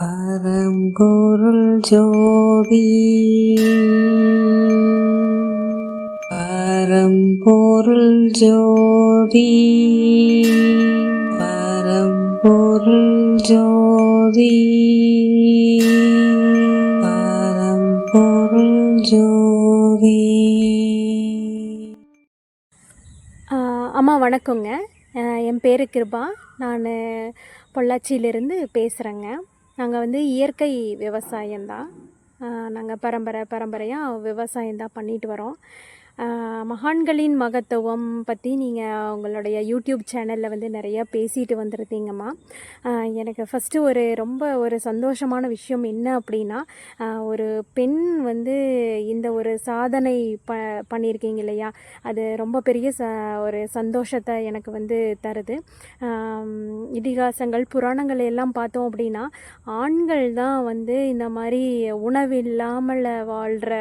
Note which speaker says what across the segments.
Speaker 1: பரம்பொருள் ஜோதி. பரம்பொருள் ஜோதி. பரம்பொருள் ஜோதி. பரம்பொருள் ஜோதி.
Speaker 2: அம்மா வணக்கங்க. என் பேர் கிருபா. நான் பொள்ளாச்சியிலேருந்து பேசுகிறேங்க நாங்கள் வந்து இயற்கை விவசாயம்தான். நாங்கள் பரம்பரை பரம்பரையாக விவசாயம் தான் பண்ணிட்டு வரோம். மகான்களின் மகத்துவம் பற்றி நீங்கள் உங்களுடைய யூடியூப் சேனலில் வந்து நிறையா பேசிட்டு வந்திருந்தீங்கம்மா. எனக்கு ஃபஸ்ட்டு ஒரு ரொம்ப ஒரு சந்தோஷமான விஷயம் என்ன அப்படின்னா ஒரு பெண் வந்து இந்த ஒரு சாதனை ப பண்ணியிருக்கீங்க இல்லையா? அது ரொம்ப பெரிய ச ஒரு சந்தோஷத்தை எனக்கு வந்து தருது. இதிகாசங்கள் புராணங்கள் எல்லாம் பார்த்தோம் அப்படின்னா ஆண்கள் தான் வந்து இந்த மாதிரி உணவில்லாமல் வாழ்கிற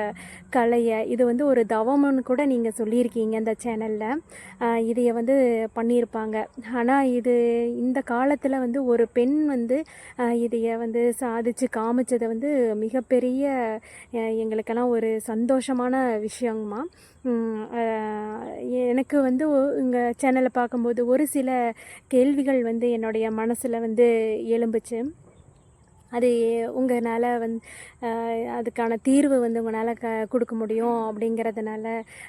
Speaker 2: கலையை இது வந்து ஒரு தவம்னு கூட நீங்கள் சொல்லியிருக்கீங்க இந்த சேனலில் இதைய வந்து பண்ணியிருப்பாங்க. ஆனால் இது இந்த காலத்தில் வந்து ஒரு பெண் வந்து இதையை இதைய வந்து சாதிச்சு காமிச்சதை வந்து மிகப்பெரிய எங்களுக்கெல்லாம் ஒரு சந்தோஷமான விஷயங்கம்மா. எனக்கு வந்து உங்கள் சேனலை பார்க்கும்போது ஒரு சில கேள்விகள் வந்து என்னுடைய மனசில் வந்து எலும்புச்சு அது உங்களால் வந்து அதுக்கான தீர்வு வந்து உங்களால் க கொடுக்க முடியும் அப்படிங்கிறதுனால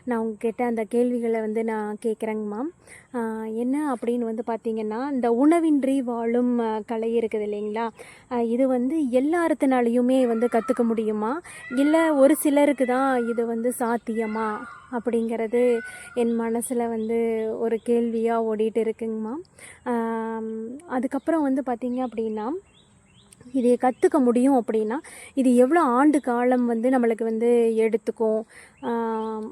Speaker 2: நான் உங்ககிட்ட அந்த கேள்விகளை வந்து நான் கேட்குறேங்கம்மா என்ன அப்படின்னு வந்து பார்த்தீங்கன்னா இந்த உணவின்றி வாழும் கலை இருக்குது இல்லைங்களா? இது வந்து எல்லாத்தினாலையுமே வந்து கற்றுக்க முடியுமா? இல்லை ஒரு சிலருக்கு தான் இது வந்து சாத்தியமா? அப்படிங்கிறது என் மனசில் வந்து ஒரு கேள்வியாக ஓடிட்டு இருக்குங்கம்மா அதுக்கப்புறம் வந்து பார்த்தீங்க அப்படின்னா இதை கற்றுக்க முடியும் அப்படின்னா இது எவ்வளோ ஆண்டு காலம் வந்து நம்மளுக்கு வந்து எடுத்துக்கும்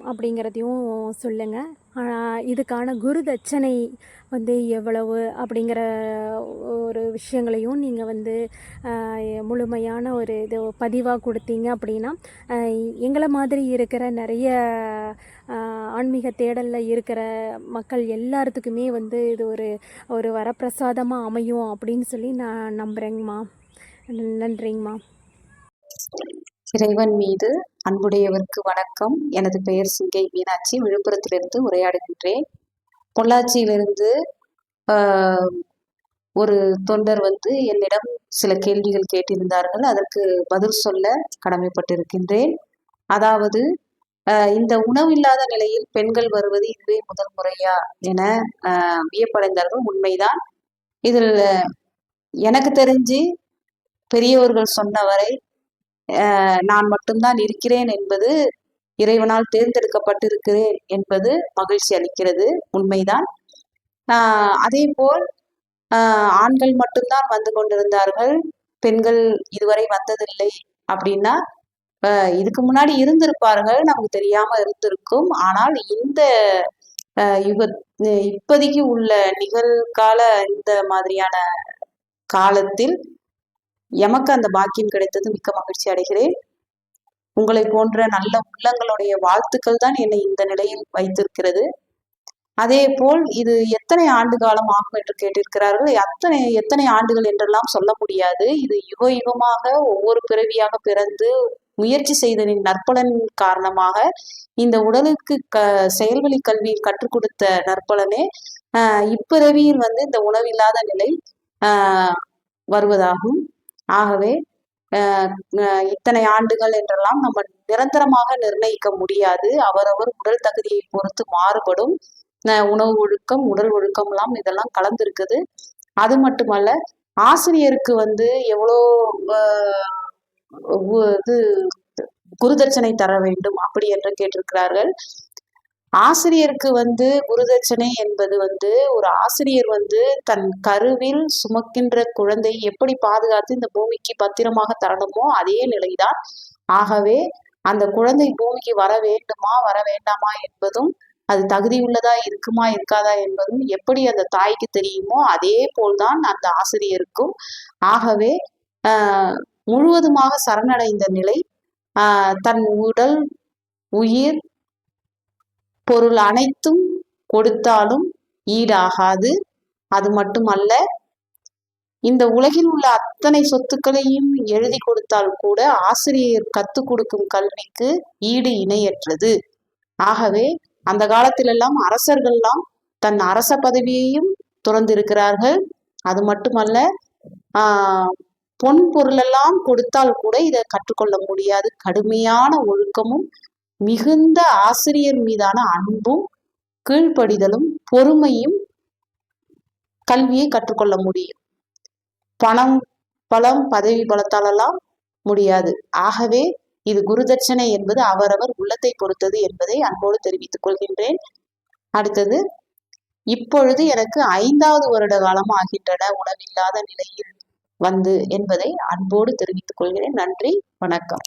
Speaker 2: அப்படிங்கிறதையும் சொல்லுங்கள் இதுக்கான குரு தட்சணை வந்து எவ்வளவு அப்படிங்கிற ஒரு விஷயங்களையும் நீங்கள் வந்து முழுமையான ஒரு இது பதிவாக கொடுத்தீங்க அப்படின்னா எங்களை மாதிரி இருக்கிற நிறைய ஆன்மீக தேடலில் இருக்கிற மக்கள் எல்லாத்துக்குமே வந்து இது ஒரு ஒரு வரப்பிரசாதமாக அமையும் அப்படின்னு சொல்லி நான் நம்புகிறேங்கம்மா நன்றிங்கம்மா.
Speaker 3: இறைவன் மீது அன்புடையவருக்கு வணக்கம். எனது பெயர் சிங்கை மீனாட்சி. விழுப்புரத்திலிருந்து உரையாடுகின்றேன். பொள்ளாச்சியிலிருந்து ஒரு தொண்டர் வந்து என்னிடம் சில கேள்விகள் கேட்டிருந்தார்கள். அதற்கு பதில் சொல்ல கடமைப்பட்டிருக்கின்றேன். அதாவது இந்த உணவில்லாத நிலையில் பெண்கள் வருவது இதுவே முதல் முறையா என வியப்படைந்தார்கள். உண்மைதான். இதில் எனக்கு தெரிஞ்சு பெரியவர்கள் சொன்னவரை அஹ் நான் மட்டும்தான் இருக்கிறேன் என்பது இறைவனால் தேர்ந்தெடுக்கப்பட்டிருக்கிறேன் என்பது மகிழ்ச்சி அளிக்கிறது. உண்மைதான். ஆஹ் அதே போல் ஆஹ் ஆண்கள் மட்டும்தான் வந்து கொண்டிருந்தார்கள். பெண்கள் இதுவரை வந்ததில்லை அப்படின்னா இதுக்கு முன்னாடி இருந்திருப்பார்கள். நமக்கு தெரியாம இருந்திருக்கும். ஆனால் இந்த யுக இப்போதைக்கு உள்ள நிகழ்கால இந்த மாதிரியான காலத்தில் எமக்கு அந்த பாக்கியம் கிடைத்தது மிக்க மகிழ்ச்சி அடைகிறேன். உங்களை போன்ற நல்ல உள்ளங்களுடைய வாழ்த்துக்கள் தான் என்னை இந்த நிலையில் வைத்திருக்கிறது. அதே போல் இது எத்தனை ஆண்டு காலம் ஆகும் என்று கேட்டிருக்கிறார்கள். அத்தனை எத்தனை ஆண்டுகள் என்றெல்லாம் சொல்ல முடியாது. இது யுக யுகமாக ஒவ்வொரு பிறவியாக பிறந்து முயற்சி செய்தனின் நற்பலன் காரணமாக இந்த உடலுக்கு க செயல்வழி கல்வியில் கற்றுக் கொடுத்த நற்பலனே ஆஹ் இப்பிறவியில் வந்து இந்த உணவில்லாத நிலை ஆஹ் வருவதாகும். ஆகவே இத்தனை ஆண்டுகள் என்றெல்லாம் நம்ம நிரந்தரமாக நிர்ணயிக்க முடியாது. அவரவர் உடல் தகுதியை பொறுத்து மாறுபடும். உணவு ஒழுக்கம் உடல் ஒழுக்கம்லாம் இதெல்லாம் கலந்துருக்குது. அது மட்டுமல்ல ஆசிரியருக்கு வந்து எவ்வளோ இது குருதட்சணை தர வேண்டும் அப்படி என்று கேட்டிருக்கிறார்கள். ஆசிரியருக்கு வந்து குருதட்சணை என்பது வந்து ஒரு ஆசிரியர் வந்து தன் கருவில் சுமக்கின்ற குழந்தையை எப்படி பாதுகாத்து இந்த பூமிக்கு பத்திரமாக தரணுமோ அதே நிலைதான். ஆகவே அந்த குழந்தை பூமிக்கு வர வேண்டுமா வர வேண்டாமா என்பதும் அது தகுதியுள்ளதா இருக்குமா இருக்காதா என்பதும் எப்படி அந்த தாய்க்கு தெரியுமோ அதே போல்தான் அந்த ஆசிரியருக்கும். ஆகவே முழுவதுமாக சரணடைந்த நிலை தன் உடல் உயிர் பொருள் அனைத்தும் கொடுத்தாலும் ஈடாகாது. அது மட்டுமல்ல இந்த உலகில் உள்ள அத்தனை சொத்துக்களையும் எழுதி கொடுத்தால் கூட ஆசிரியர் கற்றுக் கொடுக்கும் கல்விக்கு ஈடு இணையற்றது. ஆகவே அந்த காலத்திலெல்லாம் அரசர்கள்லாம் தன் அரச பதவியையும் துறந்திருக்கிறார்கள். அது மட்டுமல்ல ஆஹ் பொன் பொருளெல்லாம் கொடுத்தால் கூட இதை கற்றுக்கொள்ள முடியாது. கடுமையான ஒழுக்கமும் மிகுந்த ஆசிரியர் மீதான அன்பும் கீழ்ப்படிதலும் பொறுமையும் கல்வியை கற்றுக்கொள்ள முடியும். பணம் பலம் பதவி பலத்தாலெல்லாம் முடியாது. ஆகவே இது குருதட்சணை என்பது அவரவர் உள்ளத்தை பொறுத்தது என்பதை அன்போடு தெரிவித்துக் கொள்கின்றேன். அடுத்தது இப்பொழுது எனக்கு ஐந்தாவது வருட காலம் ஆகின்றன. உணவில்லாத நிலையில் வந்து என்பதை அன்போடு தெரிவித்துக் கொள்கிறேன். நன்றி வணக்கம்.